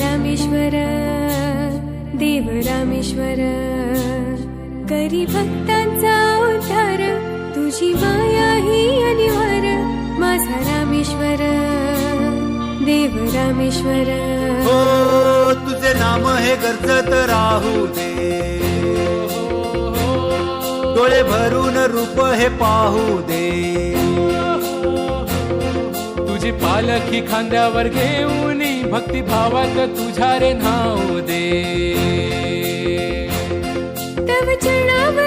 रामेश्वर देव रामेश्वर करी भक्तांचा उद्धार तुझी माया ही अनिवार माझा रामेश्वर देव रामेश्वर. हो तुझे नाम हे गरजत राहू दे. डोळे भरून रूप हे पाहू दे. तुझी पालखी खांद्यावर घेऊन भक्ती भावात तुझ्या रे नाव दे. तव चरणावर